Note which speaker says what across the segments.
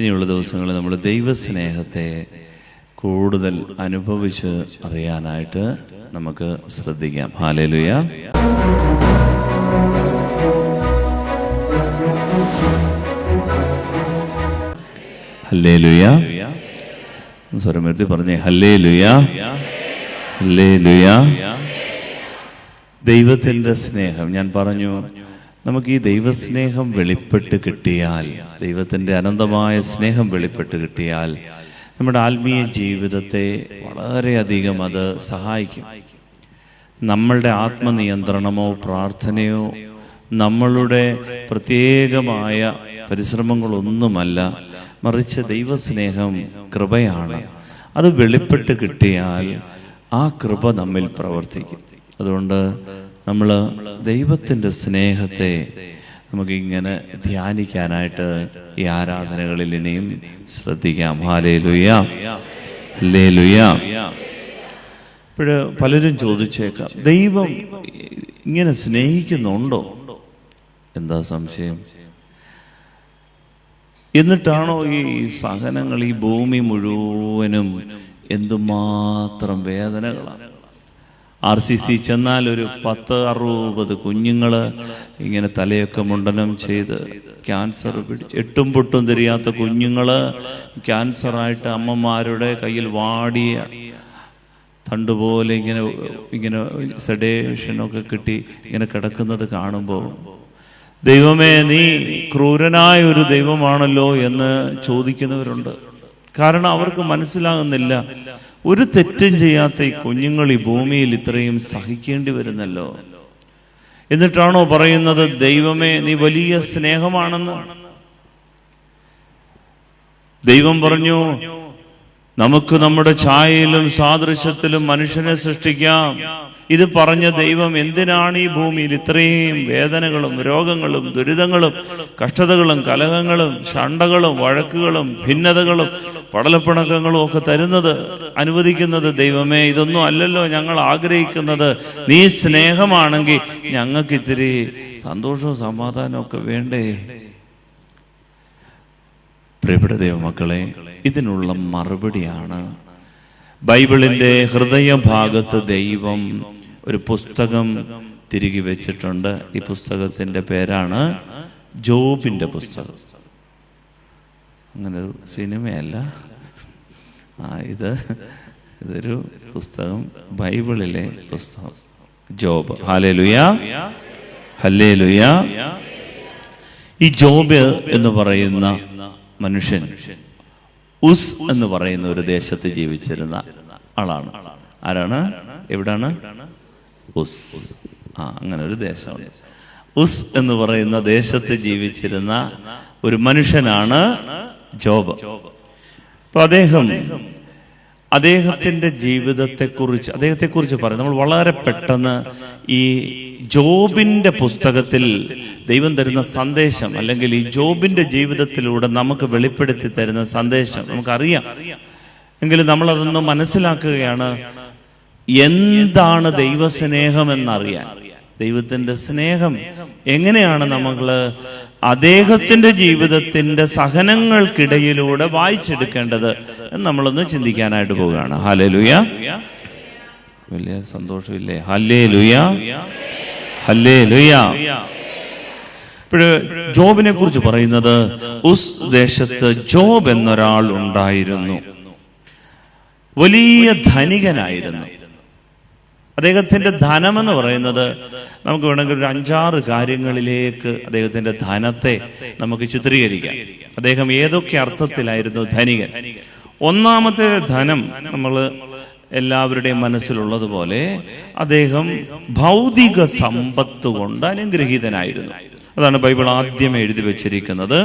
Speaker 1: ഇനിയുള്ള ദിവസങ്ങളിൽ നമ്മൾ ദൈവസ്നേഹത്തെ കൂടുതൽ അനുഭവിച്ച് അറിയാനായിട്ട് നമുക്ക് ശ്രദ്ധിക്കാം. ഹാലേലുയ ഹല്ലേലുയ സ്വരമേർത്തി പറഞ്ഞേ ഹല്ലേലുയ ഹല്ലേലുയ ദൈവത്തിന്റെ സ്നേഹം. ഞാൻ പറഞ്ഞു നമുക്ക് ഈ ദൈവസ്നേഹം വെളിപ്പെട്ട് കിട്ടിയാൽ ദൈവത്തിന്റെ അനന്തമായ സ്നേഹം വെളിപ്പെട്ട് കിട്ടിയാൽ നമ്മുടെ ആത്മീയ ജീവിതത്തെ വളരെയധികം അത് സഹായിക്കും. നമ്മളുടെ ആത്മനിയന്ത്രണമോ പ്രാർത്ഥനയോ നമ്മളുടെ പ്രത്യേകമായ പരിശ്രമങ്ങളൊന്നുമല്ല മറിച്ച് ദൈവസ്നേഹം കൃപയാണ്. അത് വെളിപ്പെട്ട് കിട്ടിയാൽ ആ കൃപ നമ്മിൽ പ്രവർത്തിക്കും. അതുകൊണ്ട് നമ്മൾ ദൈവത്തിന്റെ സ്നേഹത്തെ നമുക്കിങ്ങനെ ധ്യാനിക്കാനായിട്ട് ഈ ആരാധനകളിൽ ഇനിയും ശ്രദ്ധിക്കാം. ഹാലേ ലുയാ ലേ ലുയാ ഇപ്പോഴ് പലരും ചോദിച്ചേക്കാം ദൈവം ഇങ്ങനെ സ്നേഹിക്കുന്നുണ്ടോ? എന്താ സംശയം? എന്നിട്ടാണോ ഈ സഹനങ്ങൾ ഈ ഭൂമി മുഴുവനും എന്തുമാത്രം വേദനകളാണ്? ആർ സി സി ചെന്നാൽ ഒരു പത്ത് അറുപത് കുഞ്ഞുങ്ങൾ ഇങ്ങനെ തലയൊക്കെ മുണ്ടനം ചെയ്ത് ക്യാൻസർ പിടിച്ച് എട്ടും പൊട്ടും തിരിയാത്ത കുഞ്ഞുങ്ങൾ ക്യാൻസറായിട്ട് അമ്മമാരുടെ കയ്യിൽ വാടിയ തണ്ടുപോലെ ഇങ്ങനെ ഇങ്ങനെ സെഡേഷനൊക്കെ കിട്ടി ഇങ്ങനെ കിടക്കുന്നത് കാണുമ്പോൾ ദൈവമേ നീ ക്രൂരനായ ഒരു ദൈവമാണല്ലോ എന്ന് ചോദിക്കുന്നവരുണ്ട്. കാരണം അവർക്ക് മനസ്സിലാകുന്നില്ല. ഒരു തെറ്റും ചെയ്യാത്ത ഈ കുഞ്ഞുങ്ങൾ ഈ ഭൂമിയിൽ ഇത്രയും സഹിക്കേണ്ടി വരുന്നല്ലോ. എന്നിട്ടാണോ പറയുന്നത് ദൈവമേ നീ വലിയ സ്നേഹമാണെന്ന്. ദൈവം പറഞ്ഞു നമുക്ക് നമ്മുടെ ഛായയിലും സാദൃശ്യത്തിലും മനുഷ്യനെ സൃഷ്ടിക്കാം. ഇത് പറഞ്ഞ ദൈവം എന്തിനാണ് ഈ ഭൂമിയിൽ ഇത്രയും വേദനകളും രോഗങ്ങളും ദുരിതങ്ങളും കഷ്ടതകളും കലഹങ്ങളും ശണ്ടകളും വഴക്കുകളും ഭിന്നതകളും പടലപ്പിണക്കങ്ങളും ഒക്കെ തരുന്നത് അനുവദിക്കുന്നത് ദൈവമേ ഇതൊന്നും അല്ലല്ലോ ഞങ്ങൾ ആഗ്രഹിക്കുന്നത്. നീ സ്നേഹമാണെങ്കിൽ ഞങ്ങൾക്ക് ഇത്തിരി സന്തോഷവും സമാധാനവും ഒക്കെ വേണ്ടേ? പ്രിയപ്പെട്ട ദൈവമക്കളെ ഇതിനുള്ള മറുപടിയാണ് ബൈബിളിന്റെ ഹൃദയഭാഗത്ത് ദൈവം ഒരു പുസ്തകം തിരികെ വെച്ചിട്ടുണ്ട്. ഈ പുസ്തകത്തിന്റെ പേരാണ് ജോബിന്റെ പുസ്തകം. അങ്ങനെ ഒരു സിനിമയല്ല. ആ ഇത് ഇതൊരു പുസ്തകം ബൈബിളിലെ പുസ്തകം. ജോബ്. ഹാലേ ലുയ ഈ ജോബ് എന്ന് പറയുന്ന മനുഷ്യൻ ഉസ് എന്ന് പറയുന്ന ഒരു ദേശത്ത് ജീവിച്ചിരുന്ന ആളാണ്. ആരാണ്? എവിടാണ്? ഉസ്. ആ അങ്ങനെ ഒരു ദേശമാണ്. ഉസ് എന്ന് പറയുന്ന ദേശത്ത് ജീവിച്ചിരുന്ന ഒരു മനുഷ്യനാണ് ജോബ്. അപ്പൊ അദ്ദേഹം അദ്ദേഹത്തിന്റെ ജീവിതത്തെക്കുറിച്ച് അദ്ദേഹത്തെക്കുറിച്ച് പറയും. നമ്മൾ വളരെ പെട്ടെന്ന് ഈ ജോബിന്റെ പുസ്തകത്തിൽ ദൈവം തരുന്ന സന്ദേശം അല്ലെങ്കിൽ ഈ ജോബിന്റെ ജീവിതത്തിലൂടെ നമുക്ക് വെളിപ്പെടുത്തി തരുന്ന സന്ദേശം നമുക്കറിയാം. എങ്കിലും നമ്മൾ അതൊന്ന് മനസ്സിലാക്കുകയാണ് എന്താണ് ദൈവസ്നേഹം എന്നറിയാൻ. ദൈവത്തിന്റെ സ്നേഹം എങ്ങനെയാണ് നമ്മൾ അദ്ദേഹത്തിന്റെ ജീവിതത്തിന്റെ സഹനങ്ങൾക്കിടയിലൂടെ വായിച്ചെടുക്കേണ്ടത് എന്ന് നമ്മളൊന്ന് ചിന്തിക്കാനായിട്ട് പോവുകയാണ്. ഹാലേ ലുയ വലിയ സന്തോഷമില്ലേ? ഹല്ലേ ലുയ ഹല്ലേ ലുയ ജോബിനെ കുറിച്ച് പറയുന്നത് ഉസ് ദേശത്ത് ജോബ് എന്നൊരാൾ ഉണ്ടായിരുന്നു. വലിയ ധനികനായിരുന്നു. അദ്ദേഹത്തിന്റെ ധനം എന്ന് പറയുന്നത് നമുക്ക് വേണമെങ്കിൽ ഒരു അഞ്ചാറ് കാര്യങ്ങളിലേക്ക് അദ്ദേഹത്തിന്റെ ധനത്തെ നമുക്ക് ചിത്രീകരിക്കാം. അദ്ദേഹം ഏതൊക്കെ അർത്ഥത്തിലായിരുന്നു ധനികൻ? ഒന്നാമത്തെ ധനം നമ്മൾ എല്ലാവരുടെയും മനസ്സിലുള്ളതുപോലെ അദ്ദേഹം ഭൗതിക സമ്പത്ത് കൊണ്ട് അനുഗ്രഹീതനായിരുന്നു. അതാണ് ബൈബിൾ ആദ്യം എഴുതി വെച്ചിരിക്കുന്നത്.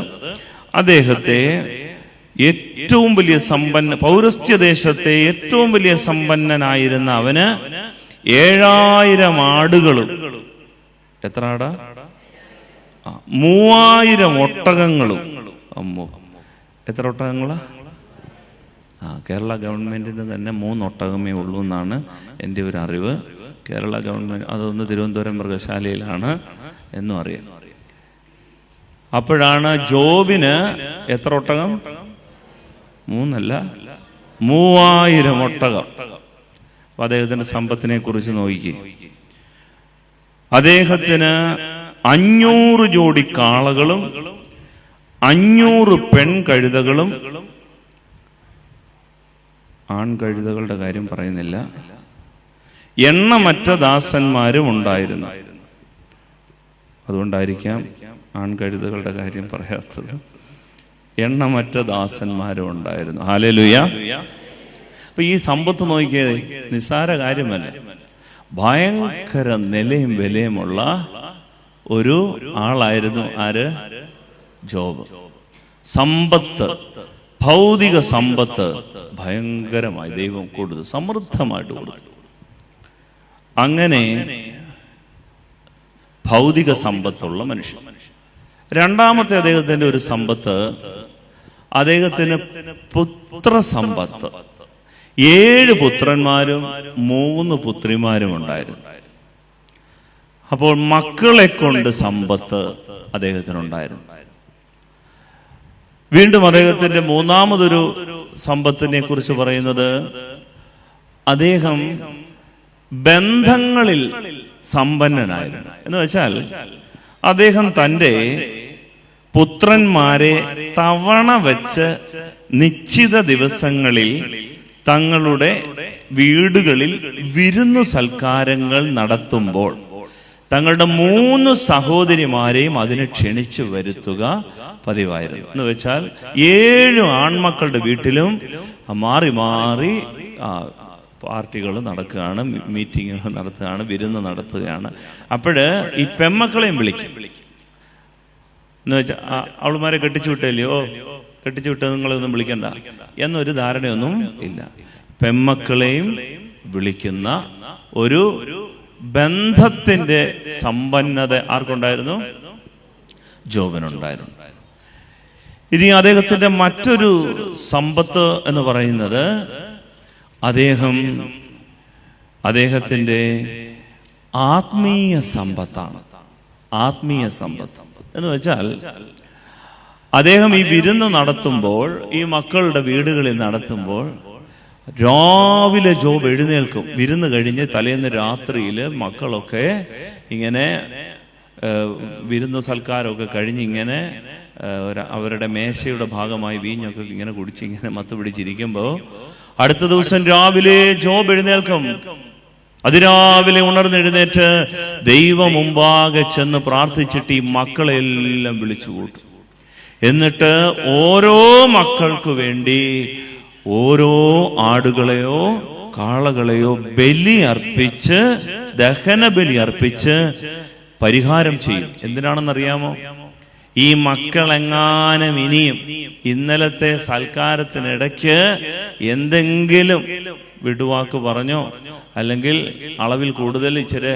Speaker 1: അദ്ദേഹത്തെ ഏറ്റവും വലിയ സമ്പന്ന പൗരസ്ത്യ ദേശത്തെ ഏറ്റവും വലിയ സമ്പന്നനായിരുന്ന അവന് ഏഴായിരം ആടുകളും. എത്ര ആടാ? മൂവായിരം ഒട്ടകങ്ങളും. അമ്മോ. എത്ര ഒട്ടകങ്ങളാ? ആ കേരള ഗവൺമെന്റിന് തന്നെ മൂന്ന് ഒട്ടകമേ ഉള്ളൂ എന്നാണ് എന്റെ ഒരു അറിവ്. കേരള ഗവൺമെന്റ് അതൊന്ന് തിരുവനന്തപുരം മൃഗശാലയിലാണ് എന്നും അറിയാം. അപ്പോഴാണ് ജോബിന് എത്ര ഒട്ടകം? മൂന്നല്ല. മൂവായിരം ഒട്ടകം. അദ്ദേഹത്തിന്റെ സമ്പത്തിനെ കുറിച്ച് നോക്കി. അദ്ദേഹത്തിന് അഞ്ഞൂറ് ജോഡി കാളകളും അഞ്ഞൂറ് പെൺകഴുതകളും ആൺകഴുതകളുടെ കാര്യം പറയുന്നില്ല. എണ്ണമറ്റ ദാസന്മാരും ഉണ്ടായിരുന്നു. അതുകൊണ്ടായിരിക്കാം ആൺകഴുതകളുടെ കാര്യം പറയാത്തത്. എണ്ണമറ്റ ദാസന്മാരും ഉണ്ടായിരുന്നു. ഹാലലുയ. അപ്പൊ ഈ സമ്പത്ത് നോക്കിയത് നിസ്സാര കാര്യമല്ല. ഭയങ്കര നിലയും വിലയുമുള്ള ഒരു ആളായിരുന്നു ആര്? ജോബ്. സമ്പത്ത് ഭൗതിക സമ്പത്ത് ഭയങ്കരമായി ദൈവം കൊടുത്തു സമൃദ്ധമായിട്ട് കൊടുത്തു. അങ്ങനെ ഭൗതിക സമ്പത്തുള്ള മനുഷ്യൻ. രണ്ടാമത്തെ അദ്ദേഹത്തിന്റെ ഒരു സമ്പത്ത് അദ്ദേഹത്തിന് പുത്ര സമ്പത്ത് ഏഴ് പുത്രന്മാരും മൂന്ന് പുത്രിമാരും ഉണ്ടായിരുന്നു. അപ്പോൾ മക്കളെ കൊണ്ട് സമ്പത്ത് അദ്ദേഹത്തിനുണ്ടായിരുന്നു. വീണ്ടും അദ്ദേഹത്തിന്റെ മൂന്നാമതൊരു സമ്പത്തിനെ കുറിച്ച് പറയുന്നത് അദ്ദേഹം ബന്ധങ്ങളിൽ സമ്പന്നനായിരുന്നു. എന്ന് വെച്ചാൽ അദ്ദേഹം തന്റെ പുത്രന്മാരെ തവണ വെച്ച് നിശ്ചിത ദിവസങ്ങളിൽ തങ്ങളുടെ വീടുകളിൽ വിരുന്നു സൽക്കാരങ്ങൾ നടത്തുമ്പോൾ തങ്ങളുടെ മൂന്ന് സഹോദരിമാരെയും അതിന് ക്ഷണിച്ചു വരുത്തുക പതിവായിരുന്നു. എന്ന് വെച്ചാൽ ഏഴ് ആൺമക്കളുടെ വീട്ടിലും മാറി മാറി പാർട്ടികൾ നടക്കുകയാണ് മീറ്റിങ്ങുകൾ നടത്തുകയാണ് വിരുന്ന് നടത്തുകയാണ്. അപ്പോഴ് ഈ പെമ്മക്കളെയും വിളിക്കും. എന്ന് വെച്ചാൽ അവളുമാരെ കെട്ടിച്ചു വിട്ടല്ലയോ കെട്ടിച്ചു വിട്ടത് നിങ്ങളൊന്നും വിളിക്കണ്ട. എന്നൊരു ധാരണയൊന്നും ഇല്ല. പെമ്മക്കളെയും വിളിക്കുന്ന ഒരു ബന്ധത്തിന്റെ സമ്പന്നത ആർക്കുണ്ടായിരുന്നു? ജോബനുണ്ടായിരുന്നു. ഇനി അദ്ദേഹത്തിന്റെ മറ്റൊരു സമ്പത്ത് എന്ന് പറയുന്നത് അദ്ദേഹം അദ്ദേഹത്തിന്റെ ആത്മീയ സമ്പത്താണ്. ആത്മീയ സമ്പത്ത്. എന്ന് വെച്ചാൽ അദ്ദേഹം ഈ വിരുന്ന് നടത്തുമ്പോൾ ഈ മക്കളുടെ വീടുകളിൽ നടത്തുമ്പോൾ രാവിലെ ജോബ് എഴുന്നേൽക്കും. വിരുന്ന് കഴിഞ്ഞ് തലേന്ന് രാത്രിയിൽ മക്കളൊക്കെ ഇങ്ങനെ വിരുന്ന് സൽക്കാരമൊക്കെ കഴിഞ്ഞ് ഇങ്ങനെ അവരുടെ മേശയുടെ ഭാഗമായി വീഞ്ഞൊക്കെ ഇങ്ങനെ കുടിച്ച് ഇങ്ങനെ മത്ത് പിടിച്ചിരിക്കുമ്പോൾ അടുത്ത ദിവസം രാവിലെ ജോബ് എഴുന്നേൽക്കും. അതിരാവിലെ ഉണർന്നെഴുന്നേറ്റ് ദൈവം മുമ്പാകെ ചെന്ന് പ്രാർത്ഥിച്ചിട്ട് ഈ മക്കളെല്ലാം വിളിച്ചു കൂട്ടും എന്നിട്ട് ഓരോ മക്കൾക്ക് വേണ്ടി ഓരോ ആടുകളെയോ കാളകളെയോ ബലി അർപ്പിച്ച് ദഹന ബലി അർപ്പിച്ച് പരിഹാരം ചെയ്യും. എന്തിനാണെന്നറിയാമോ? ഈ മക്കളെങ്ങാനും ഇനിയും ഇന്നലത്തെ സൽക്കാരത്തിനിടയ്ക്ക് എന്തെങ്കിലും വിടുവാക്ക് പറഞ്ഞോ? അല്ലെങ്കിൽ അളവിൽ കൂടുതൽ ഇച്ചിരി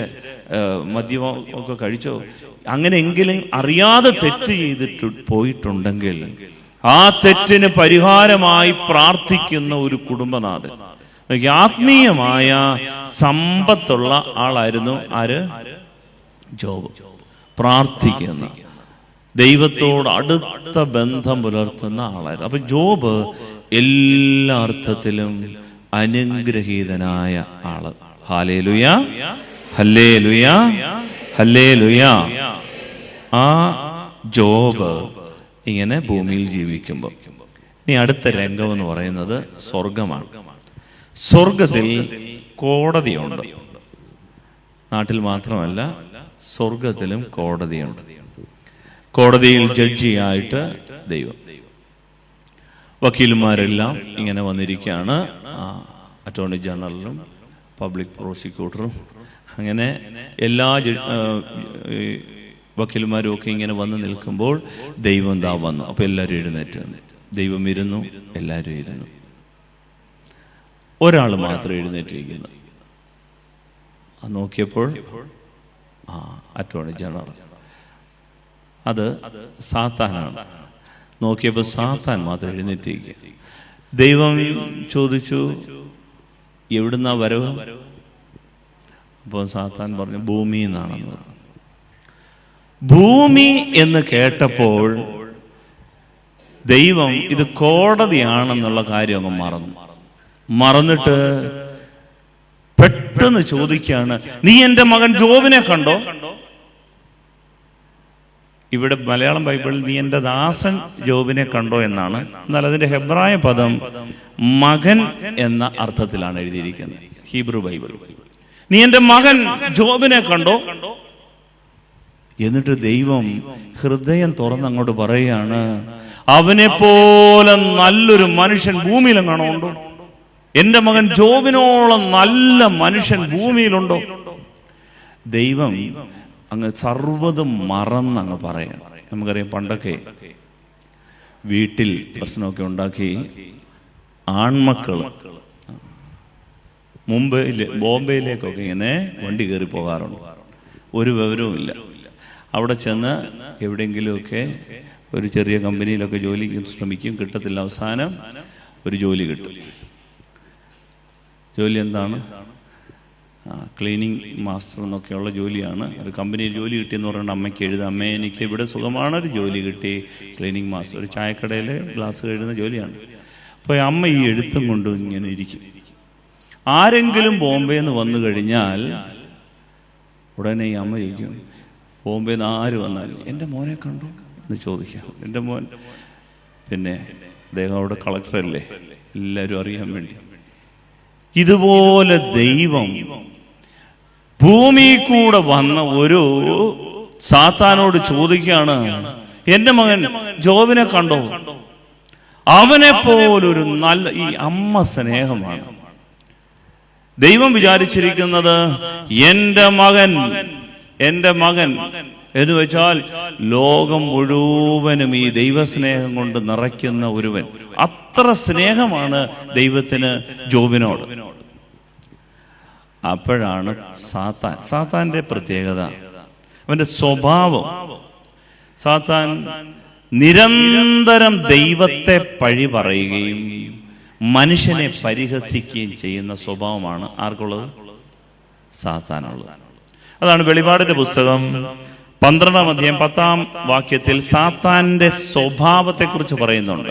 Speaker 1: മദ്യമോ ഒക്കെ കഴിച്ചോ? അങ്ങനെയെങ്കിലും അറിയാതെ തെറ്റ് ചെയ്തിട്ട് പോയിട്ടുണ്ടെങ്കിൽ ആ തെറ്റിന് പരിഹാരമായി പ്രാർത്ഥിക്കുന്ന ഒരു കുടുംബനാഥൻ. ആത്മീയമായ സമ്പത്തുള്ള ആളായിരുന്നു ആര്? ജോബ്. പ്രാർത്ഥിക്കുന്ന. ദൈവത്തോട് അടുത്ത ബന്ധം പുലർത്തുന്ന ആളായിരുന്നു. അപ്പൊ ജോബ് എല്ലാ അർത്ഥത്തിലും അനുഗ്രഹീതനായ ആൾ. ഹാലേലുയ. Hallelujah hallelujah. ആ ജോബ് ഇങ്ങനെ ഭൂമിയിൽ ജീവിക്കുമ്പോൾ ഇനി അടുത്ത രംഗം എന്ന് പറയുന്നത് സ്വർഗമാണ് സ്വർഗത്തിൽ കോടതിയുണ്ട്. നാട്ടിൽ മാത്രമല്ല സ്വർഗത്തിലും കോടതിയുണ്ട്. കോടതിയിൽ ജഡ്ജിയായിട്ട് ദൈവം. വക്കീലുമാരെല്ലാം ഇങ്ങനെ വന്നിരിക്കുകയാണ്. അറ്റോർണി ജനറലും പബ്ലിക് പ്രോസിക്യൂട്ടറും അങ്ങനെ എല്ലാ വക്കീലുമാരും ഒക്കെ ഇങ്ങനെ വന്ന് നിൽക്കുമ്പോൾ ദൈവം ദാ വന്നു. അപ്പൊ എല്ലാവരും എഴുന്നേറ്റ്. ദൈവം ഇരുന്നു എല്ലാവരും ഇരുന്നു. ഒരാൾ മാത്രം എഴുന്നേറ്റിരിക്കുന്നു. നോക്കിയപ്പോൾ ആ അറ്റോർണി ജനറൽ. അത് സാത്താനാണ്. നോക്കിയപ്പോൾ സാത്താൻ മാത്രം എഴുന്നേറ്റിരിക്കുക ദൈവം ചോദിച്ചു എവിടുന്നാ വരവ്? അപ്പോൾ സാത്താൻ പറഞ്ഞു ഭൂമി എന്നാണെന്ന് ഭൂമി എന്ന് കേട്ടപ്പോൾ ദൈവം ഇത് കോടതിയാണെന്നുള്ള കാര്യം അങ്ങ് മറന്നു. മറന്നിട്ട് പെട്ടെന്ന് ചോദിക്കുകയാണ് നീ എന്റെ മകൻ ജോബിനെ കണ്ടോ? ഇവിടെ മലയാളം ബൈബിളിൽ നീ എന്റെ ദാസൻ ജോബിനെ കണ്ടോ എന്നാണ്. എന്നാൽ അതിന്റെ ഹെബ്രായ പദം മകൻ എന്ന അർത്ഥത്തിലാണ് എഴുതിയിരിക്കുന്നത് ഹീബ്രു ബൈബിൾ. നീ എന്റെ മകൻ ജോബിനെ കണ്ടോ? എന്നിട്ട് ദൈവം ഹൃദയം തുറന്ന് അങ്ങോട്ട് പറയുകയാണ് അവനെ പോലെ നല്ലൊരു മനുഷ്യൻ ഭൂമിയിലെങ്ങാണോ ഉണ്ടോ എന്റെ മകൻ ജോബിനോളം നല്ല മനുഷ്യൻ ഭൂമിയിലുണ്ടോ? ദൈവം അങ്ങ് സർവതും മറന്ന് അങ്ങ് പറയണം. നമുക്കറിയാം പണ്ടൊക്കെ വീട്ടിൽ പ്രശ്നമൊക്കെ ഉണ്ടാക്കി ആൺമക്കൾ മുംബൈയിൽ ബോംബെയിലേക്കൊക്കെ ഇങ്ങനെ വണ്ടി കയറി പോകാറുണ്ട്. ഒരു വിവരവും ഇല്ല. അവിടെ ചെന്ന് എവിടെയെങ്കിലുമൊക്കെ ഒരു ചെറിയ കമ്പനിയിലൊക്കെ ജോലിക്ക് ശ്രമിക്കും. കിട്ടത്തില്ല. അവസാനം ഒരു ജോലി കിട്ടും. ജോലി എന്താണ്? ക്ലീനിങ് മാസ്റ്റർ എന്നൊക്കെയുള്ള ജോലിയാണ്. ഒരു കമ്പനിയിൽ ജോലി കിട്ടിയെന്ന് പറയുന്നത് അമ്മയ്ക്ക് എഴുതാം. അമ്മ എനിക്ക് ഇവിടെ സുഖമാണ്. ഒരു ജോലി കിട്ടി. Cleaning master. ഒരു ചായക്കടയിൽ ഗ്ലാസ് കഴുകുന്ന ജോലിയാണ്. അപ്പോൾ അമ്മ ഈ എഴുത്തും കൊണ്ട് ഇങ്ങനെ ഇരിക്കും. ആരെങ്കിലും ബോംബെയിൽ നിന്ന് വന്നു കഴിഞ്ഞാൽ ഉടനെ ഈ അമ്മ ചോദിക്കും ബോംബെയിൽ ആര് വന്നാലും? എന്റെ മോനെ കണ്ടു. എന്ന് ചോദിക്കാം. എന്റെ മോൻ. പിന്നെ അദ്ദേഹം അവിടെ കളക്ടറല്ലേ? എല്ലാവരും അറിയാൻ വേണ്ടി. ഇതുപോലെ ദൈവം ഭൂമി കൂടെ വന്ന ഒരു സാത്താനോട് ചോദിക്കുകയാണ് എന്റെ മകൻ ജോബിനെ കണ്ടോ? അവനെ പോലൊരു നല്ല ഈ അമ്മ സ്നേഹമാണ്. ദൈവം വിചാരിച്ചിരിക്കുന്നത് എന്റെ മകൻ എന്റെ മകൻ എന്ന് വെച്ചാൽ ലോകം മുഴുവനും ഈ ദൈവസ്നേഹം കൊണ്ട് നിറയ്ക്കുന്ന ഒരുവൻ. അത്ര സ്നേഹമാണ് ദൈവത്തിന് ജോബിനോട്. അപ്പോഴാണ് സാത്താൻ സാത്താന്റെ പ്രത്യേകത. അവന്റെ സ്വഭാവം. സാത്താൻ നിരന്തരം ദൈവത്തെ പഴി പറയുകയും മനുഷ്യനെ പരിഹസിക്കുകയും ചെയ്യുന്ന സ്വഭാവമാണ് ആർക്കുള്ളത്? സാത്താനുള്ളത്. അതാണ് വെളിപാടിന്റെ പുസ്തകം പന്ത്രണ്ടാം അധ്യായം പത്താം വാക്യത്തിൽ സാത്താന്റെ സ്വഭാവത്തെക്കുറിച്ച് പറയുന്നുണ്ട്.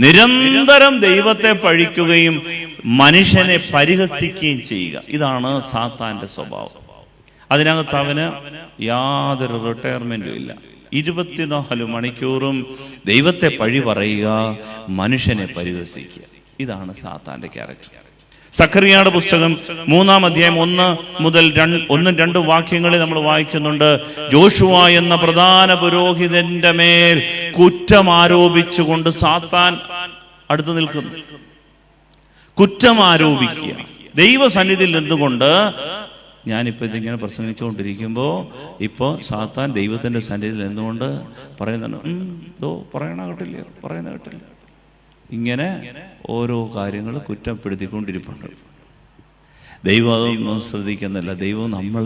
Speaker 1: നിരന്തരം ദൈവത്തെ പഴിക്കുകയും മനുഷ്യനെ പരിഹസിക്കുകയും ചെയ്യുക. ഇതാണ് സാത്താന്റെ സ്വഭാവം. അതിനകത്ത് അവന് യാതൊരു റിട്ടയർമെന്റും ഇല്ല. ഇരുപത്തിനാല് മണിക്കൂറും ദൈവത്തെ പഴി പറയുക മനുഷ്യനെ പരിഹസിക്കുക. ഇതാണ് സാത്താന്റെ ക്യാരക്ടർ. സക്കറിയാട് പുസ്തകം മൂന്നാം അധ്യായം ഒന്ന് മുതൽ രണ്ട് ഒന്നും രണ്ടും വാക്യങ്ങളിൽ നമ്മൾ വായിക്കുന്നുണ്ട് ജോഷുവ എന്ന പ്രധാന പുരോഹിതന്റെ മേൽ കുറ്റം ആരോപിച്ചുകൊണ്ട് സാത്താൻ അടുത്ത് നിൽക്കുന്നു. കുറ്റം ആരോപിക്കുക. ദൈവസന്നിധിയിൽ നിന്നുകൊണ്ട് ഞാനിപ്പോൾ ഇതിങ്ങനെ പ്രസംഗിച്ചുകൊണ്ടിരിക്കുമ്പോൾ ഇപ്പോൾ സാത്താൻ ദൈവത്തിന്റെ സന്നിധിയിൽ നിന്നുകൊണ്ട് പറയുന്നുണ്ട്. "ഉം, ദോ പറയണ കേട്ടില്ല? പറയുന്ന കേട്ടില്ല? ഇങ്ങനെ ഓരോ കാര്യങ്ങൾ കുറ്റപ്പെടുത്തിക്കൊണ്ടിരിപ്പുണ്ട്. ദൈവം അതൊന്നും ശ്രദ്ധിക്കുന്നില്ല. ദൈവം നമ്മൾ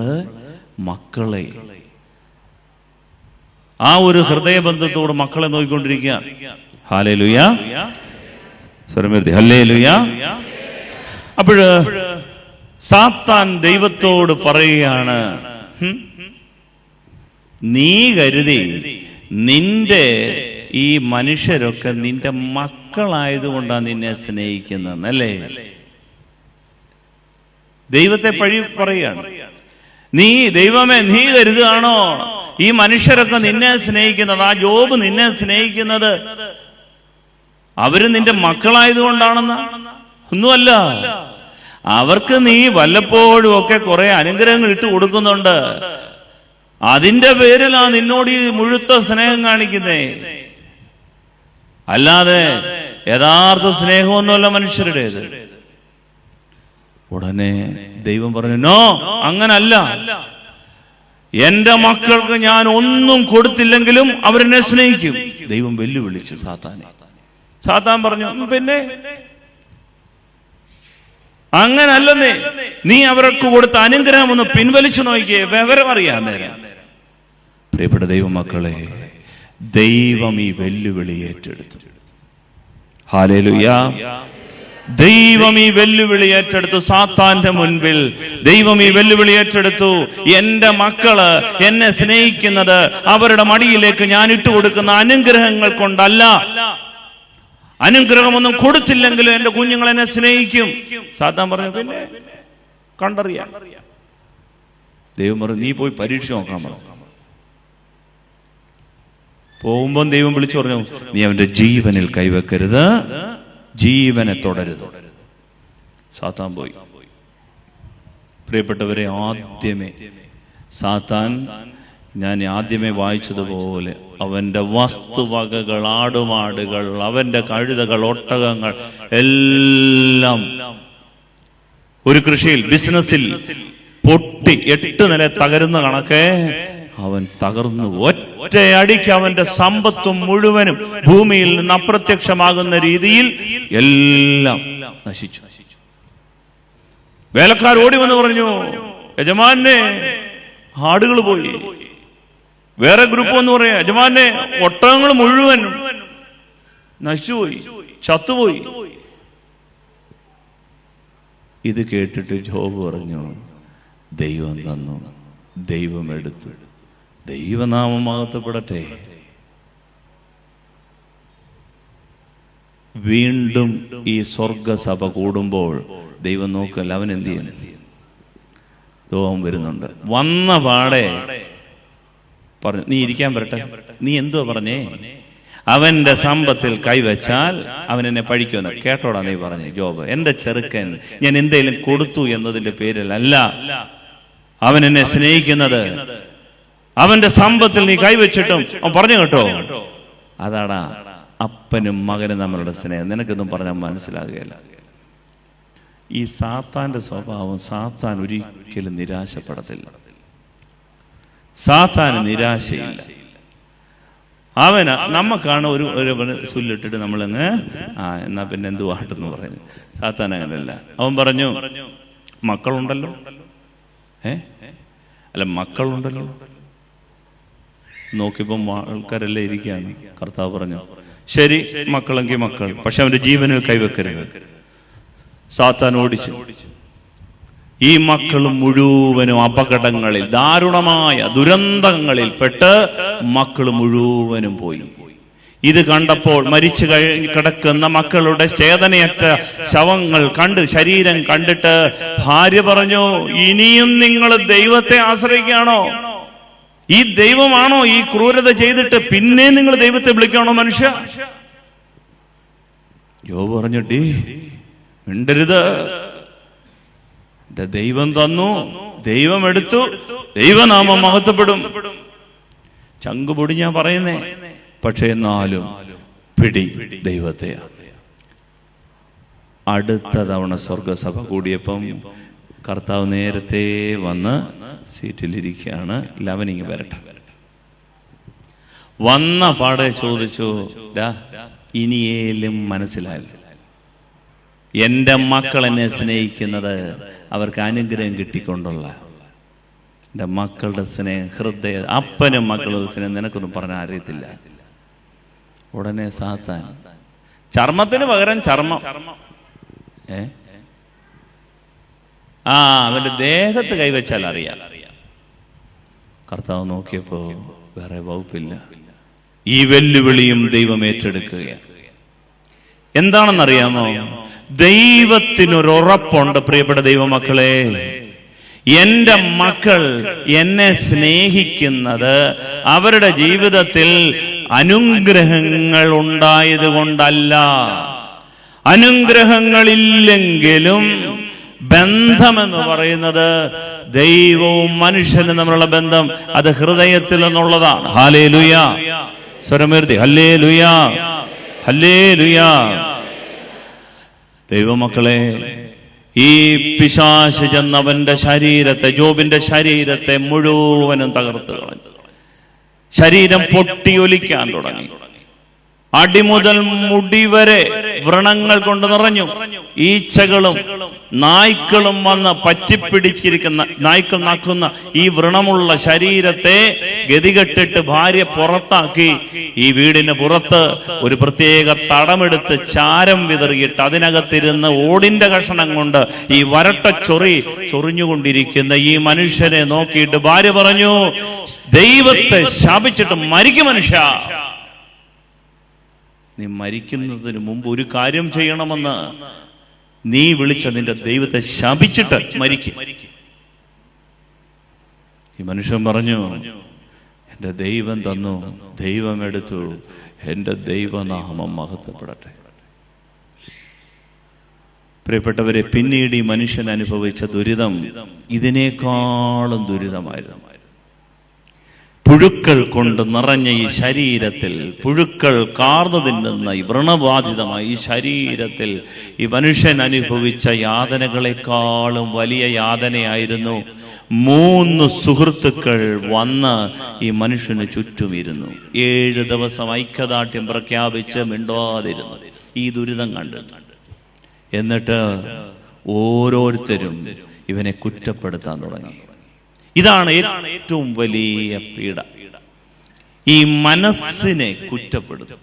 Speaker 1: മക്കളെ ആ ഒരു ഹൃദയബന്ധത്തോട് മക്കളെ നോക്കിക്കൊണ്ടിരിക്കുക. ഹാലേ ലുയ സ്വരമേർത്തി ഹല്ലേ ലുയ അപ്പോഴ് സാത്താൻ ദൈവത്തോട് പറയുകയാണ് നീ കരുതി നിന്റെ ഈ മനുഷ്യരൊക്കെ നിന്റെ മക്കളായതുകൊണ്ടാണ് നിന്നെ സ്നേഹിക്കുന്നത് അല്ലേ ദൈവത്തെ പഴി പറയുകയാണ് നീ ദൈവമേ നീ കരുതുകയാണോ? ഈ മനുഷ്യരൊക്കെ നിന്നെ സ്നേഹിക്കുന്നത് ആ ജോബ് നിന്നെ സ്നേഹിക്കുന്നത്. അവർ നിന്റെ മക്കളായതുകൊണ്ടാണെന്ന്? ഒന്നുമല്ല. അവർക്ക് നീ വല്ലപ്പോഴും ഒക്കെ കുറെ അനുഗ്രഹങ്ങൾ ഇട്ട് കൊടുക്കുന്നുണ്ട്. അതിന്റെ പേരിലാണ് നിന്നോട് ഈ മുഴുത്ത സ്നേഹം കാണിക്കുന്നേ. അല്ലാതെ യഥാർത്ഥ സ്നേഹമൊന്നുമല്ല മനുഷ്യരുടേത്. ഉടനെ ദൈവം പറഞ്ഞു നോ അങ്ങനല്ല. എന്റെ മക്കൾക്ക് ഞാൻ ഒന്നും കൊടുത്തില്ലെങ്കിലും അവരെന്നെ സ്നേഹിക്കും. ദൈവം വെല്ലുവിളിച്ചു സാത്താനെ. സാത്താൻ പറഞ്ഞു "ഉം, പിന്നെ? അങ്ങനല്ലെന്നേ. നീ അവർക്ക് കൊടുത്ത അനുഗ്രഹം ഒന്ന് പിൻവലിച്ചു നോക്കിയേ വിവരം അറിയാൻ നേരം. പ്രിയപ്പെട്ട ദൈവമക്കളെ ദൈവം ഈ വെല്ലുവിളി ഏറ്റെടുത്തു. ഹാലേലുയ. ദൈവം ഈ വെല്ലുവിളി ഏറ്റെടുത്തു. സാത്താന്റെ മുൻപിൽ ദൈവം ഈ വെല്ലുവിളി ഏറ്റെടുത്തു. എന്റെ മക്കൾ എന്നെ സ്നേഹിക്കുന്നത് അവരുടെ മടിയിലേക്ക് ഞാൻ ഇട്ടുകൊടുക്കുന്ന അനുഗ്രഹങ്ങൾ കൊണ്ടല്ല. അനുഗ്രഹമൊന്നും കൊടുത്തില്ലെങ്കിലും എന്റെ കുഞ്ഞുങ്ങൾ എന്നെ സ്നേഹിക്കും. സാത്താൻ പറഞ്ഞു പിന്നെ കണ്ടറിയാം. ദൈവം പറഞ്ഞു നീ പോയി പരീക്ഷ നോക്കാൻ പറഞ്ഞു പോകുമ്പം ദൈവം വിളിച്ചു പറഞ്ഞു നീ അവന്റെ ജീവനിൽ കൈവെക്കരുത്. ജീവനെ തുടരുത്. സാത്താൻ പോയി. പ്രിയപ്പെട്ടവരെ ആദ്യമേ സാത്താൻ ഞാൻ ആദ്യമേ വായിച്ചതുപോലെ അവന്റെ വസ്തുവകകൾ ആടുമാടുകൾ അവന്റെ കഴുതകൾ ഒട്ടകങ്ങൾ എല്ലാം ഒരു കൃഷിയിൽ ബിസിനസ്സിൽ പൊട്ടി എട്ട് നില തകരുന്ന കണക്കെ അവൻ തകർന്നു. ഒറ്റയടിക്ക് അവന്റെ സമ്പത്തും മുഴുവനും ഭൂമിയിൽ നിന്ന് അപ്രത്യക്ഷമാകുന്ന രീതിയിൽ എല്ലാം നശിച്ചു. വേലക്കാർ ഓടി വന്ന് പറഞ്ഞു യജമാനെ ആടുകൾ പോയി. വേറെ ഗ്രൂപ്പ് എന്ന് പറയാ യജമാനെ ഒട്ടകങ്ങൾ മുഴുവൻ നശിച്ചുപോയി ചത്തുപോയി. ഇത് കേട്ടിട്ട് ജോബ് പറഞ്ഞു ദൈവം തന്നു ദൈവം എടുത്തു. ദൈവനാമം മഹത്വപ്പെടട്ടെ വീണ്ടും ഈ സ്വർഗസഭ കൂടുമ്പോൾ ദൈവം നോക്കല്ല അവൻ എന്ത് ചെയ്യുന്നു? ദോഹം വരുന്നുണ്ട്. വന്ന പാടെ പറഞ്ഞു നീ ഇരിക്കാൻ വരട്ടെ. നീ എന്തുവാ പറഞ്ഞേ? അവന്റെ സമ്പത്തിൽ കൈവച്ചാൽ അവൻ എന്നെ പഴിക്കുമെന്ന് കേട്ടോടാ നീ പറഞ്ഞു ജോബ്. എന്റെ ചെറുക്കൻ ഞാൻ എന്തെങ്കിലും കൊടുത്തു എന്നതിന്റെ പേരിലല്ല അവൻ എന്നെ സ്നേഹിക്കുന്നത്. അവന്റെ സമ്പത്തിൽ നീ കൈവച്ചിട്ടും അവൻ പറഞ്ഞു കേട്ടോ. അതാടാ അപ്പനും മകനും തമ്മിലുള്ള സ്നേഹം. നിനക്കൊന്നും പറഞ്ഞാൽ മനസ്സിലാകുകയില്ല. ഈ സാത്താന്റെ സ്വഭാവം സാത്താൻ ഒരിക്കലും നിരാശപ്പെടത്തില്ല. സാത്താന് നിരാശയില്ല. അവന് നമുക്കാണ് ഒരു ഒരു സുല്ലിട്ടിട്ട് നമ്മളങ്ങ് ആ എന്നാ പിന്നെ എന്തു ആട്ടെന്ന് പറയുന്നു സാത്താൻ അങ്ങനല്ല. അവൻ പറഞ്ഞു മക്കളുണ്ടല്ലോ. ഏ? അല്ല മക്കളുണ്ടല്ലോ. നോക്കിയപ്പം ആൾക്കാരെല്ലാം ഇരിക്കുകയാണ്. കർത്താവ് പറഞ്ഞു ശരി മക്കളെങ്കിൽ മക്കൾ പക്ഷെ അവന്റെ ജീവനിൽ കൈവെക്കരുത്. സാത്താൻ ഓടിച്ചു. ഈ മക്കൾ മുഴുവനും അപകടങ്ങളിൽ ദാരുണമായ ദുരന്തങ്ങളിൽ പെട്ട് മക്കൾ മുഴുവനും പോയി. ഇത് കണ്ടപ്പോൾ മരിച്ചു കഴിഞ്ഞ് കിടക്കുന്ന മക്കളുടെ ചേതനയറ്റ ശവങ്ങൾ കണ്ട് ശരീരം കണ്ടിട്ട് ഭാര്യ പറഞ്ഞു ഇനിയും നിങ്ങൾ ദൈവത്തെ ആശ്രയിക്കുകയാണോ? ഈ ദൈവമാണോ ഈ ക്രൂരത ചെയ്തിട്ട് പിന്നെ നിങ്ങൾ ദൈവത്തെ വിളിക്കണോ മനുഷ്യ? യോ പറഞ്ഞിട്ട് മിണ്ടരുത്. എന്റെ ദൈവം തന്നു ദൈവം എടുത്തു ദൈവനാമം മഹത്വപ്പെടും. ചങ്കുപൊടി ഞാൻ പറയുന്നേ പക്ഷെ എന്നാലും പിടി ദൈവത്തെ അടുത്ത തവണ സ്വർഗസഭ കൂടിയപ്പം കർത്താവ് നേരത്തെ വന്ന് സീറ്റിലിരിക്കുകയാണ്. ലവനിങ് വരട്ടെ. വന്ന പാടെ ചോദിച്ചു "ഡാ, ഇനിയേലും മനസ്സിലായില്ല എന്റെ മക്കൾ എന്നെ സ്നേഹിക്കുന്നത് അവർക്ക് അനുഗ്രഹം കിട്ടിക്കൊണ്ടുള്ള. എന്റെ മക്കളുടെ സ്നേഹം ഹൃദയ അപ്പനും മക്കളുടെ സ്നേഹം നിനക്കൊന്നും പറഞ്ഞാൽ അറിയത്തില്ല. ഉടനെ സാത്താൻ ചർമ്മത്തിന് പകരം ചർമ്മം. ഏ? ആ അവന്റെ ദേഹത്ത് കൈവച്ചാൽ അറിയാം. കർത്താവ് നോക്കിയപ്പോ വേറെ വകുപ്പില്ല. ഈ വെല്ലുവിളിയും ദൈവം ഏറ്റെടുക്കുകയാണ്. എന്താണെന്നറിയാമോ? ദൈവത്തിനൊരു ഉറപ്പുണ്ട് പ്രിയപ്പെട്ട ദൈവമക്കളെ. എന്റെ മക്കൾ എന്നെ സ്നേഹിക്കുന്നത് അവരുടെ ജീവിതത്തിൽ അനുഗ്രഹങ്ങൾ ഉണ്ടായത് കൊണ്ടല്ല അനുഗ്രഹങ്ങളില്ലെങ്കിലും ബന്ധമെന്ന് പറയുന്നത് ദൈവവും മനുഷ്യനും തമ്മിലുള്ള ബന്ധം. അത് ഹൃദയത്തിൽ നിന്നുള്ളതാണ്. ഹാലേ ലുയ സ്വരമീർത്തി ഹല്ലേ ലുയ ഹല്ലേ ലുയ ദൈവമക്കളെ ഈ പിശാശ് ചെന്നവന്റെ ശരീരത്തെ ജോബിന്റെ ശരീരത്തെ മുഴുവനും തകർത്ത് കളഞ്ഞു. ശരീരം പൊട്ടിയൊലിക്കാൻ തുടങ്ങി. അടിമുതൽ മുടി വരെ വ്രണങ്ങൾ കൊണ്ട് നിറഞ്ഞു. ഈച്ചകളും നായ്ക്കളും വന്ന് പറ്റിപ്പിടിച്ചിരിക്കുന്ന നായ്ക്കൾ നാക്കുന്ന ഈ വ്രണമുള്ള ശരീരത്തെ ഗതികെട്ടിട്ട് ഭാര്യ പുറത്താക്കി. ഈ വീടിന് പുറത്ത് ഒരു പ്രത്യേക തടമെടുത്ത് ചാരം വിതറിയിട്ട് അതിനകത്തിരുന്ന് ഓടിന്റെ കഷണം കൊണ്ട് ഈ വരട്ട ചൊറി ചൊറിഞ്ഞുകൊണ്ടിരിക്കുന്ന ഈ മനുഷ്യനെ നോക്കിയിട്ട് ഭാര്യ പറഞ്ഞു ദൈവത്തെ ശാപിച്ചിട്ട് മരിക്കും മനുഷ്യ. നീ മരിക്കുന്നതിന് മുമ്പ് ഒരു കാര്യം ചെയ്യണമെന്ന് നീ വിളിച്ച നിന്റെ ദൈവത്തെ ശപിച്ചിട്ട് മരിക്കും. ഈ മനുഷ്യൻ പറഞ്ഞു എന്റെ ദൈവം തന്നു ദൈവം എടുത്തു എന്റെ ദൈവനാമം മഹത്വപ്പെടട്ടെ. പ്രിയപ്പെട്ടവരെ പിന്നീട് ഈ മനുഷ്യൻ അനുഭവിച്ച ദുരിതം ഇതിനേക്കാളും ദുരിതമായിരുന്നു. പുഴുക്കൾ കൊണ്ട് നിറഞ്ഞ ഈ ശരീരത്തിൽ പുഴുക്കൾ കാർന്നു തിന്നുന്ന ഈ വ്രണബാധിതമായ ഈ ശരീരത്തിൽ ഈ മനുഷ്യൻ അനുഭവിച്ച യാതനകളെക്കാളും വലിയ യാതനയായിരുന്നു. മൂന്ന് സുഹൃത്തുക്കൾ വന്ന് ഈ മനുഷ്യന് ചുറ്റുമിരുന്നു. ഏഴ് ദിവസം ഐക്യദാർഢ്യം പ്രഖ്യാപിച്ച് മിണ്ടാതിരുന്നു. ഈ ദുരിതം കണ്ടു. എന്നിട്ട് ഓരോരുത്തരും ഇവനെ കുറ്റപ്പെടുത്താൻ തുടങ്ങി. ഇതാണ് ഏറ്റവും വലിയ പീഡ. ഈ മനസ്സിനെ കുറ്റപ്പെടുത്തും.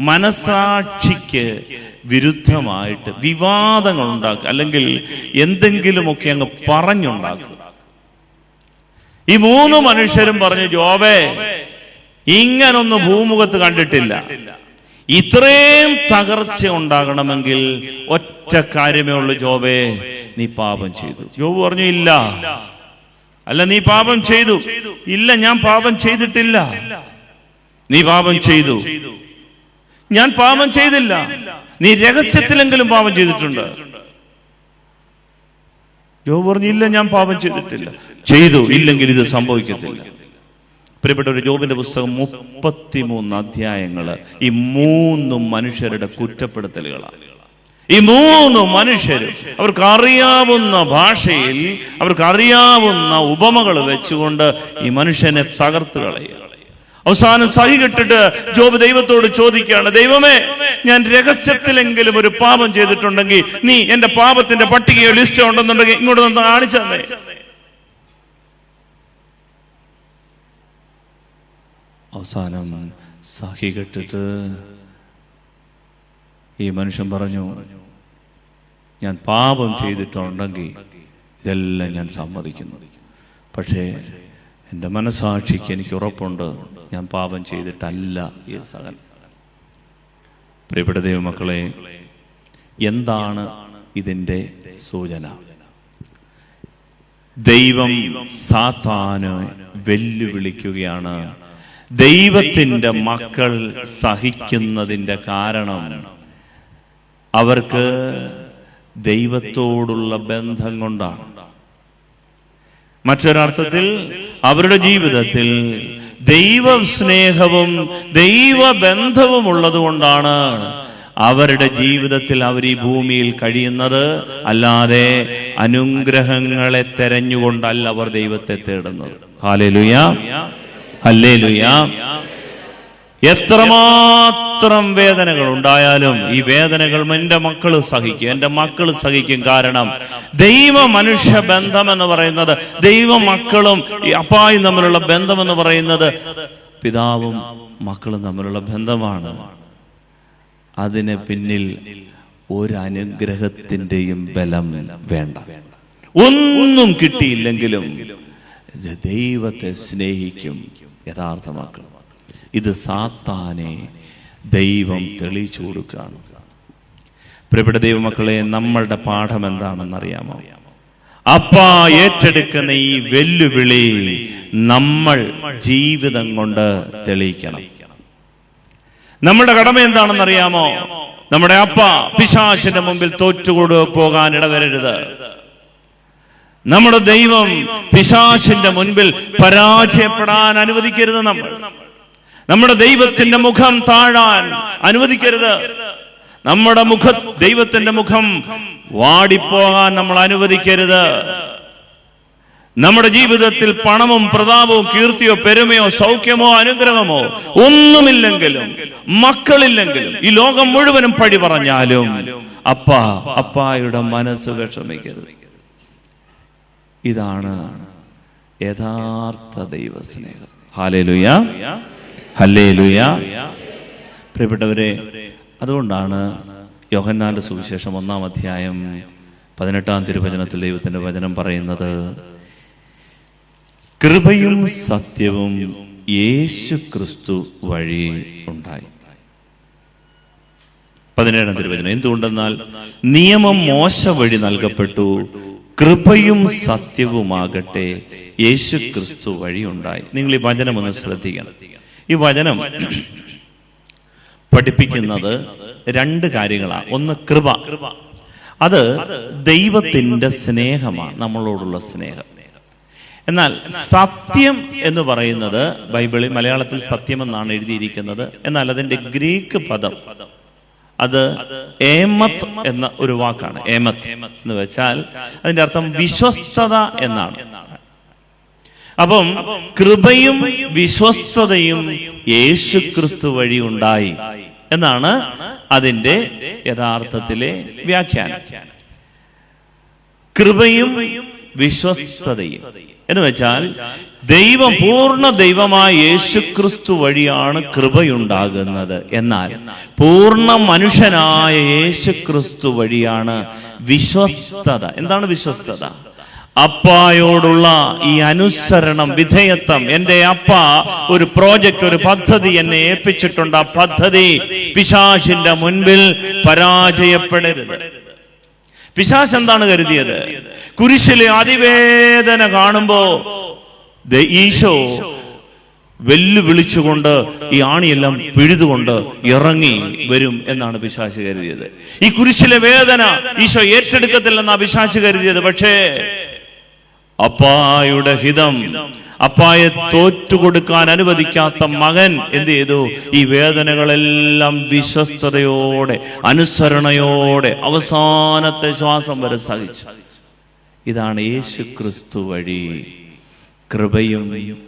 Speaker 1: മനസാക്ഷിക്ക് വിരുദ്ധമായിട്ട് വിവാദങ്ങൾ ഉണ്ടാക്കുക. അല്ലെങ്കിൽ എന്തെങ്കിലുമൊക്കെ അങ്ങ് പറഞ്ഞുണ്ടാക്കുക. ഈ മൂന്ന് മനുഷ്യരും പറഞ്ഞു ജോബേ ഇങ്ങനൊന്നും ഭൂമുഖത്ത് കണ്ടിട്ടില്ല. ഇത്രയും തകർച്ച ഉണ്ടാകണമെങ്കിൽ ഒറ്റ കാര്യമേ ഉള്ളൂ ജോബേ നീ പാപം ചെയ്തു. ജോബ് പറഞ്ഞു ഇല്ല. അല്ല നീ പാപം ചെയ്തു. ഇല്ല ഞാൻ പാപം ചെയ്തിട്ടില്ല. നീ പാപം ചെയ്തു. ഞാൻ പാപം ചെയ്തില്ല. നീ രഹസ്യത്തിലെങ്കിലും പാപം ചെയ്തിട്ടുണ്ട്. ജോബ് പറഞ്ഞു ഇല്ല ഞാൻ പാപം ചെയ്തിട്ടില്ല. ചെയ്തു ഇല്ലെങ്കിൽ ഇത് സംഭവിക്കത്തില്ല. പ്രിയപ്പെട്ട ഒരു ജോബിന്റെ പുസ്തകം മുപ്പത്തിമൂന്ന് അധ്യായങ്ങൾ ഈ മൂന്നും മനുഷ്യരുടെ കുറ്റപ്പെടുത്തലുകളാണ്. ഈ മൂന്ന് മനുഷ്യരും അവർക്ക് അറിയാവുന്ന ഭാഷയിൽ അവർക്ക് അറിയാവുന്ന ഉപമകൾ വെച്ചുകൊണ്ട് ഈ മനുഷ്യനെ തകർത്ത് കളയുക. അവസാനം സഹി കെട്ടിട്ട് ജോബ് ദൈവത്തോട് ചോദിക്കുകയാണ് ദൈവമേ ഞാൻ രഹസ്യത്തിലെങ്കിലും ഒരു പാപം ചെയ്തിട്ടുണ്ടെങ്കിൽ നീ എന്റെ പാപത്തിന്റെ പട്ടികയോ ലിസ്റ്റോ ഉണ്ടെന്നുണ്ടെങ്കിൽ ഇങ്ങോട്ട് നിന്ന് കാണിച്ചു തന്നെ. അവസാനം സഹി കെട്ടിട്ട് ഈ മനുഷ്യൻ പറഞ്ഞു ഞാൻ പാപം ചെയ്തിട്ടുണ്ടെങ്കിൽ ഇതെല്ലാം ഞാൻ സമ്മതിക്കുന്നു. പക്ഷേ എന്റെ മനസാക്ഷിക്ക് എനിക്ക് ഉറപ്പുണ്ട് ഞാൻ പാപം ചെയ്തിട്ടല്ല ഈ സകൻ പ്രിയപ്പെട്ട ദൈവമക്കളെ എന്താണ് ഇതിന്റെ സൂചന? ദൈവം സാത്താന് വെല്ലുവിളിക്കുകയാണ്. ദൈവത്തിന്റെ മക്കൾ സഹിക്കുന്നതിന്റെ കാരണം അവർക്ക് ദൈവത്തോടുള്ള ബന്ധം കൊണ്ടാണ്. മറ്റൊരർത്ഥത്തിൽ അവരുടെ ജീവിതത്തിൽ ദൈവ സ്നേഹവും ദൈവ ദൈവബന്ധവും ഉള്ളതുകൊണ്ടാണ് അവരുടെ ജീവിതത്തിൽ അവർ ഈ ഭൂമിയിൽ കഴിയുന്നത്. അല്ലാതെ അനുഗ്രഹങ്ങളെ തെരഞ്ഞുകൊണ്ടല്ല അവർ ദൈവത്തെ തേടുന്നത്. ഹാലേ ലുയാ അല്ലേ ഹല്ലേലുയ. എത്രമാത്രം വേദനകൾ ഉണ്ടായാലും ഈ വേദനകൾ എന്റെ മക്കൾ സഹിക്കും എന്റെ മക്കൾ സഹിക്കും. കാരണം ദൈവ മനുഷ്യ ബന്ധം എന്ന് പറയുന്നത് ദൈവ മക്കളും അപ്പായും തമ്മിലുള്ള ബന്ധം എന്ന് പറയുന്നത് പിതാവും മക്കളും തമ്മിലുള്ള ബന്ധമാണ്. അതിന് പിന്നിൽ ഒരു അനുഗ്രഹത്തിന്റെയും ബലം വേണ്ട. ഒന്നും കിട്ടിയില്ലെങ്കിലും ദൈവത്തെ സ്നേഹിക്കും യഥാർത്ഥമാക്കണം. ഇത് സാത്താനെ ദൈവം തെളിയിച്ചു കൊടുക്കുകയാണ്. പ്രിയപ്പെട്ട ദൈവമക്കളെ നമ്മളുടെ പാഠം എന്താണെന്നറിയാമോ? അപ്പ ഏറ്റെടുക്കുന്ന ഈ വെല്ലുവിളി നമ്മൾ ജീവിതം കൊണ്ട് തെളിയിക്കണം. നമ്മുടെ കടമ എന്താണെന്നറിയാമോ? നമ്മുടെ അപ്പ പിശാശിന്റെ മുമ്പിൽ തോറ്റുകൊടു പോകാൻ ഇടവരരുത്. നമ്മുടെ ദൈവം പിശാശിന്റെ മുൻപിൽ പരാജയപ്പെടാൻ അനുവദിക്കരുത് നമ്മൾ. നമ്മുടെ ദൈവത്തിന്റെ മുഖം താഴാൻ അനുവദിക്കരുത്. നമ്മുടെ മുഖ ദൈവത്തിന്റെ മുഖം വാടിപ്പോകാൻ നമ്മൾ അനുവദിക്കരുത്. നമ്മുടെ ജീവിതത്തിൽ പണവും പ്രതാപവും കീർത്തിയോ പെരുമയോ സൗഖ്യമോ അനുഗ്രഹമോ ഒന്നുമില്ലെങ്കിലും മക്കളില്ലെങ്കിലും ഈ ലോകം മുഴുവനും പഴി പറഞ്ഞാലും അപ്പ അപ്പായുടെ മനസ്സ് വിഷമിക്കരുത്. ഇതാണ് യഥാർത്ഥ ദൈവസ്നേഹം. ഹാലേലുയ. ഹല്ലേലുയ. പ്രിയപ്പെട്ടവരെ അതുകൊണ്ടാണ് യോഹന്നാന്റെ സുവിശേഷം ഒന്നാം അധ്യായം പതിനെട്ടാം തിരുവചനത്തിൽ ദൈവത്തിന്റെ വചനം പറയുന്നത് കൃപയും സത്യവും യേശു ക്രിസ്തു വഴി ഉണ്ടായി. പതിനേഴാം തിരുവചനം എന്തുകൊണ്ടെന്നാൽ നിയമം മോശ വഴി നൽകപ്പെട്ടു കൃപയും സത്യവുമാകട്ടെ യേശു ക്രിസ്തു വഴി ഉണ്ടായി. നിങ്ങൾ ഈ വചനം ഒന്ന് ശ്രദ്ധിക്കണം. ഈ വചനം പഠിപ്പിക്കുന്നത് രണ്ട് കാര്യങ്ങളാണ്. ഒന്ന് കൃപ. അത് ദൈവത്തിന്റെ സ്നേഹമാണ് നമ്മളോടുള്ള സ്നേഹം. എന്നാൽ സത്യം എന്ന് പറയുന്നത് ബൈബിളിൽ മലയാളത്തിൽ സത്യം എന്നാണ് എഴുതിയിരിക്കുന്നത്. എന്നാൽ അതിന്റെ ഗ്രീക്ക് പദം അത് ഏമത്ത് എന്ന ഒരു വാക്കാണ്. ഏമത്ത് എന്ന് വെച്ചാൽ അതിന്റെ അർത്ഥം വിശ്വസ്തത എന്നാണ്. അപ്പം കൃപയും വിശ്വസ്തതയും യേശു ക്രിസ്തു വഴി ഉണ്ടായി എന്നാണ് അതിന്റെ യഥാർത്ഥത്തിലെ വ്യാഖ്യാനം. കൃപയും വിശ്വസ്തതയും. എന്ന് വെച്ചാൽ ദൈവം പൂർണ ദൈവമായ യേശുക്രിസ്തു വഴിയാണ് കൃപയുണ്ടാകുന്നത്. എന്നാൽ പൂർണ മനുഷ്യനായ യേശുക്രിസ്തു വഴിയാണ് വിശ്വസ്തത. എന്താണ് വിശ്വസ്തത? അപ്പായോടുള്ള ഈ അനുസരണം വിധേയത്വം എന്റെ അപ്പ ഒരു പ്രോജക്റ്റ് ഒരു പദ്ധതി എന്നെ ഏൽപ്പിച്ചിട്ടുണ്ട്. ആ പദ്ധതി പിശാശിന്റെ മുൻപിൽ പരാജയപ്പെടരുത്. പിശാശ് എന്താണ് കരുതിയത്? കുരിശിലെ അതിവേദന കാണുമ്പോ ഈശോ വെല്ലുവിളിച്ചുകൊണ്ട് ഈ ആണിയെല്ലാം പിഴുതുകൊണ്ട് ഇറങ്ങി വരും എന്നാണ് പിശാശ് കരുതിയത്. ഈ കുരിശിലെ വേദന ഈശോ ഏറ്റെടുക്കത്തില്ലെന്നാ പിശാശ് കരുതിയത്. പക്ഷേ അപ്പായുടെ ഹിതം. അപ്പായെ തോറ്റുകൊടുക്കാൻ അനുവദിക്കാത്ത മകൻ എന്ത് ചെയ്തു? ഈ വേദനകളെല്ലാം വിശ്വസ്തയോടെ അനുസരണയോടെ അവസാനത്തെ ശ്വാസം വരെ സഹിച്ചു. ഇതാണ് യേശു ക്രിസ്തു വഴി കൃപയും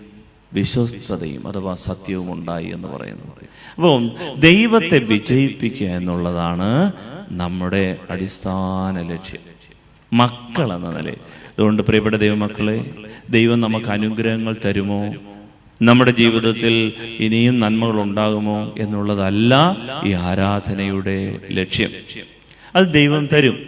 Speaker 1: വിശ്വസ്തതയും അഥവാ സത്യവും ഉണ്ടായി എന്ന് പറയുന്നു അപ്പം ദൈവത്തെ വിജയിപ്പിക്കുക എന്നുള്ളതാണ് നമ്മുടെ അടിസ്ഥാന ലക്ഷ്യം. മക്കൾ എന്ന നിലയിൽ. അതുകൊണ്ട് പ്രിയപ്പെട്ട ദൈവമക്കളെ ദൈവം നമുക്ക് അനുഗ്രഹങ്ങൾ തരുമോ? നമ്മുടെ ജീവിതത്തിൽ ഇനിയും നന്മകൾ ഉണ്ടാകുമോ എന്നുള്ളതല്ല ഈ ആരാധനയുടെ ലക്ഷ്യം. അത് ദൈവം തരും.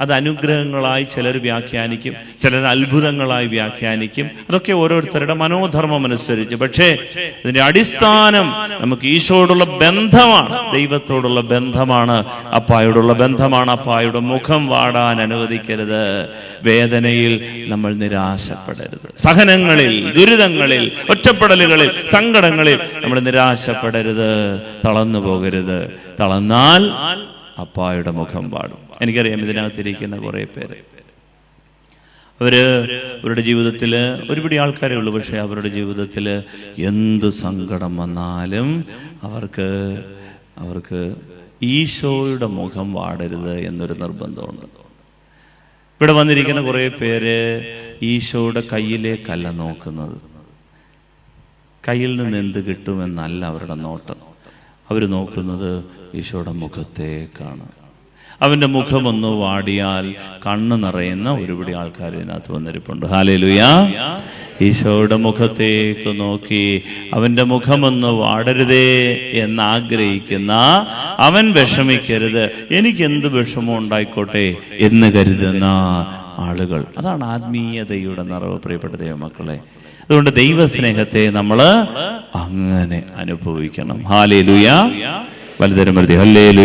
Speaker 1: അത് അനുഗ്രഹങ്ങളായി ചിലർ വ്യാഖ്യാനിക്കും ചിലർ അത്ഭുതങ്ങളായി വ്യാഖ്യാനിക്കും. അതൊക്കെ ഓരോരുത്തരുടെ മനോധർമ്മം അനുസരിച്ച്. പക്ഷേ ഇതിന്റെ അടിസ്ഥാനം നമുക്ക് ഈശോടുള്ള ബന്ധമാണ്. ദൈവത്തോടുള്ള ബന്ധമാണ്. അപ്പായോടുള്ള ബന്ധമാണ്. അപ്പായുടെ മുഖം വാടാൻ അനുവദിക്കരുത്. വേദനയിൽ നമ്മൾ നിരാശപ്പെടരുത്. സഹനങ്ങളിൽ ദുരിതങ്ങളിൽ ഒറ്റപ്പെടലുകളിൽ സങ്കടങ്ങളിൽ നമ്മൾ നിരാശപ്പെടരുത്. തളർന്നു പോകരുത്. തളർന്നാൽ അപ്പായുടെ മുഖം പാടും എനിക്കറിയാം ഇതിനകത്തിരിക്കുന്ന കുറെ പേര്. അവർ അവരുടെ ജീവിതത്തിൽ ഒരുപിടി ആൾക്കാരേ ഉള്ളൂ. പക്ഷെ അവരുടെ ജീവിതത്തിൽ എന്ത് സങ്കടം വന്നാലും അവർക്ക് അവർക്ക് ഈശോയുടെ മുഖം വാടരുത് എന്നൊരു നിർബന്ധമുണ്ട്. ഇവിടെ വന്നിരിക്കുന്ന കുറെ പേര് ഈശോയുടെ കയ്യിലേക്കല്ല നോക്കുന്നത്. കയ്യിൽ നിന്ന് എന്ത് കിട്ടുമെന്നല്ല അവരുടെ നോട്ടം. അവർ നോക്കുന്നത് ഈശോയുടെ മുഖത്തേക്കാണ്. അവന്റെ മുഖമൊന്ന് വാടിയാൽ കണ്ണ് നിറയുന്ന ഒരുപിടി ആൾക്കാർ ഇതിനകത്ത് വന്നിരിപ്പുണ്ട്. ഹാലയിലുയാ ഈശോയുടെ മുഖത്തേക്ക് നോക്കി അവന്റെ മുഖമൊന്ന് വാടരുതേ എന്നാഗ്രഹിക്കുന്ന അവൻ വിഷമിക്കരുത്. എനിക്കെന്ത് വിഷമം ഉണ്ടായിക്കോട്ടെ എന്ന് കരുതുന്ന ആളുകൾ. അതാണ് ആത്മീയതയുടെ നിറവ് പ്രിയപ്പെട്ട ദൈവമക്കളെ. അതുകൊണ്ട് ദൈവസ്നേഹത്തെ നമ്മൾ അങ്ങനെ അനുഭവിക്കണം. ഹാലേ ലുയ വലുതരം ഹല്ലേ ലുയ